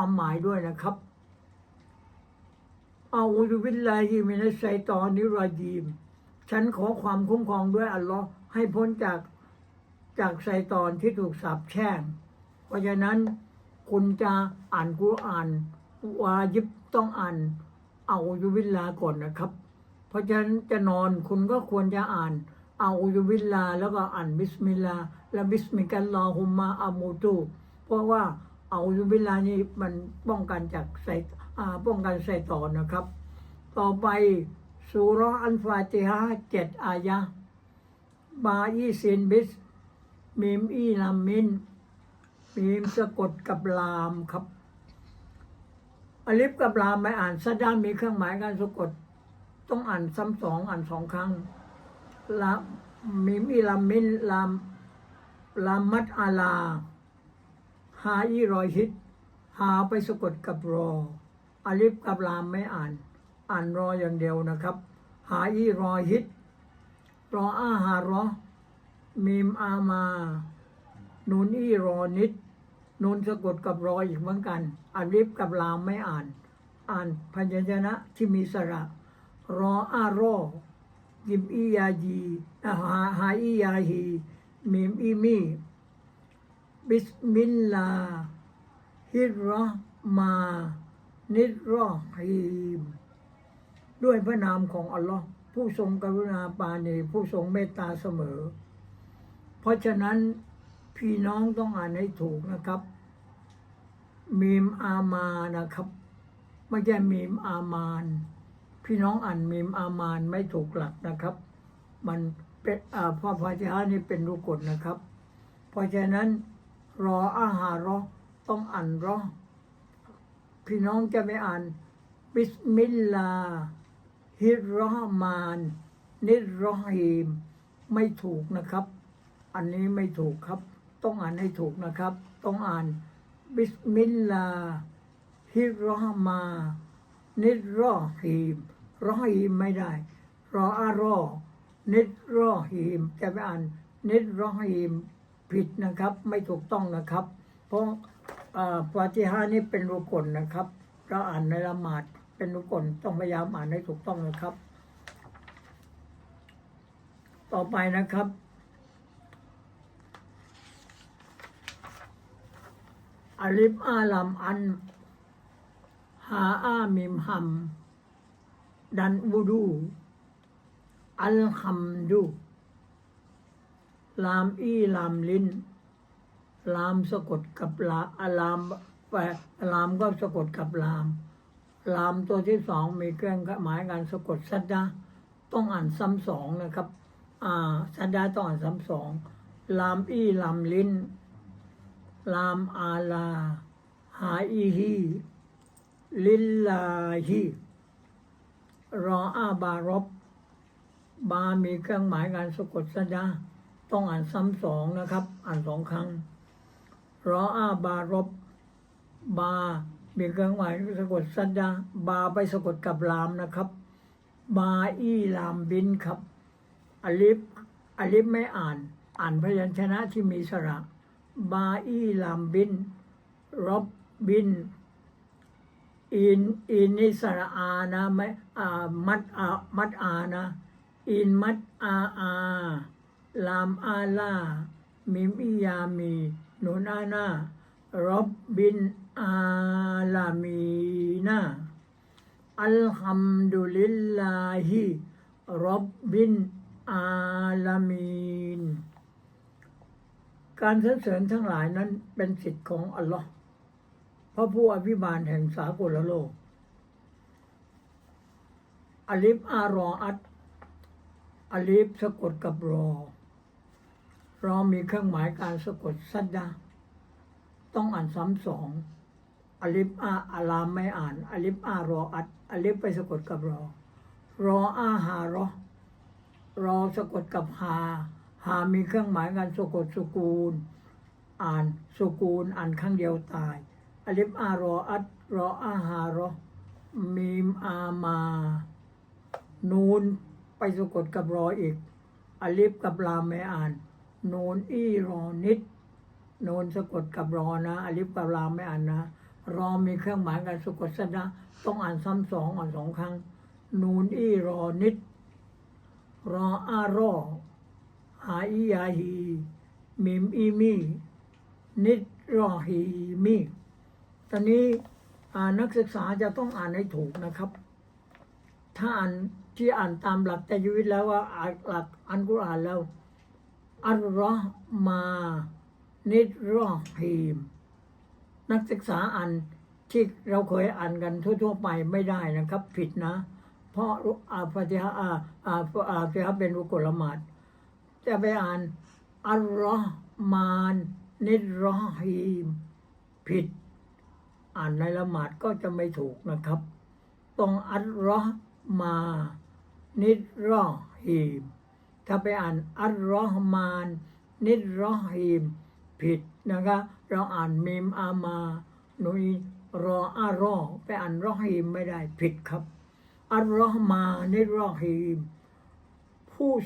ความหมายด้วยนะครับอาอุบิลลาฮิมินัสไซตอนิรอจีม ฉันขอความคุ้มครองด้วยอัลลอฮ์ให้พ้นจากจากไซตอนที่ถูกสาปแช่ง เพราะฉะนั้นคุณจะอ่านกุรอานวาญิบต้องอ่านเอาอุบิลลาก่อนนะครับ เพราะฉะนั้นจะนอนคุณก็ควรจะอ่านเอาอุบิลลาแล้วก็อ่านบิสมิลลาและบิสมิกัลลอฮุมมาอามูตุเพราะว่า เอาอุบิลลานี่มันป้องกันจากไซอ่ป้องกันไซตอนะครับ ต่อไปสุราอันฟาติฮะเจ็ดอายะบาอีซินบิสมีมอีลามินมีมสะกดกับลามครับอลิฟกับลามไม่อ่านซะด้านมีเครื่องหมายการสะกด ต้องอ่านซ้ำสองอ่านสองครั้งลามีมอีลามินลามลามมัดอาลา หาอีรอยฮิต หาไปสะกดกับรออาลิฟกับลามไม่อ่าน อ่านรออย่างเดียวนะครับ หาอีรอฮิต รออาหารอมีมอามานูนอีรอนิดนูนสะกดกับรออีกเหมือนกันอาลิฟกับลามไม่อ่าน อ่านพยัญชนะที่มีสระ รออารอยิมอียายีอ่าหาหาอียาฮีมีมอีมี บิสมิลลาฮิรราะมานิรรอฮีม ด้วยพระนามของอัลลอฮ์ผู้ทรงกรุณาปาณีผู้ทรงเมตตาเสมอ เพราะฉะนั้นพี่น้องต้องอ่านให้ถูกนะครับ มีมอามานะครับ ไม่ใช่มีมอามาน พี่น้องอ่านมีมอามานไม่ถูกหลักนะครับ มันเป็นอ่าพระพาชานี่เป็นรุกฎนะครับ เพราะฉะนั้น รออาหารรอต้องอ่านรอพี่น้องจะไม่อ่าน บิสมิลลาฮิรราะมานนิรอฮีม ไม่ถูกนะครับ อันนี้ไม่ถูกครับ ต้องอ่านให้ถูกนะครับ ต้องอ่าน บิสมิลลาฮิรราะมานิรอฮีมรอฮีมไม่ได้ รออารอนิรอฮีมจะไปอ่านนิรอฮีม ผิดนะครับ ไม่ถูกต้องนะครับ เพราะอ่าฟาติฮานี่เป็นรุกลนะครับเราอ่านในละหมาดเป็นรุกลต้องพยายามอ่านให้ถูกต้องนะครับ ต่อไปนะครับอาลิฟอาลัมอันหาอามิมฮัม ดันอูดู อัลฮัมดู ลามอีลามลินลามสะกดกับลาอะลามแปลามก็สะกดกับลาม ลามตัวที่สองมีเครื่องหมายการสะกดสัดดาต้องอ่านซ้ำสองนะครับ อ่าสัดดาต้องอ่านซ้ำสองลามอีลามลินลามอาลา หาอีฮีลิลลาฮีรออาบารบบามีเครื่องหมายการสะกดสัดดา ต้องอ่านซ้ำสองนะครับ อ่านสองครั้งรออาบารบบามีเครื่องหมายสะกดสัดดาบาไปสะกดกับลามนะครับ บาอีลามบินครับอลิฟอลิฟไม่อ่าน อ่านพยัญชนะที่มีสระ บาอีลามบินรบบินอินอินนี่สระอานะไม่อ่ามัดอามัดอานะ อินมัดอาอา ลามอาลา มิมอียามีนุนอานารบบินอาลามีนาอัลฮัมดุลิลลาฮิรบบินอาลามีน การสรรเสริญทั้งหลายนั้นเป็นสิทธิ์ของอัลลอฮ์พระผู้อภิบาลแห่งสากลโลกอลิฟอารออัตอลิฟสะกดกับรอ เรอมีเครื่องหมายการสะกดสัดดาต้องอ่านซ้ำสองอลิฟอาอารามไม่อ่านอลิฟอารออัดอลิฟไปสะกดกับรอ รออาหารอรอสะกดกับฮาฮามีเครื่องหมายการสะกดสุกูล อ่านสุกูลอ่านครั้งเดียวตายอลิฟอารออัดรออาหารอมีมอามา นูนไปสะกดกับรออีกอลิฟกับลามไม่อ่าน นูนอีรอนิดนูนสะกดกับรอนะอลิฟกับลามไม่อ่านนะ รอมีเครื่องหมายการสุกษณะต้องอ่านซ้ำสองอ่านสองครั้ง นูนอีรอนิด รออารอหาอียาฮีมิมอีมีนิดรอฮีมีตอนนี้นักศึกษาจะต้องอ่านให้ถูกนะครับ ถ้าอ่านที่อ่านตามหลักแต่ยุวิตแล้วว่าหลักอันกุรอานแล้ว อัลรอฮ์มานิรอฮีม นักศึกษาอ่านที่เราเคยอ่านกันทั่ว ๆ ไปไม่ได้นะครับ ผิดนะ เพราะอาฟาติฮะอาอาอาฟาติฮะเป็นอุกลละหมาดจะไปอ่านอัลรอฮ์มานนิรอฮีม ผิด อ่านในละหมาดก็จะไม่ถูกนะครับ ต้องอัลรอฮ์มานิรอฮีม ถ้าไปอ่านอัลรอฮ์มานนิดรอฮีม ผิดนะครับเราอ่านมีมอามาหนุยรออารอไปอ่านรอฮีมไม่ได้ผิดครับ อัลรอฮ์มานิดรอฮีม ผู้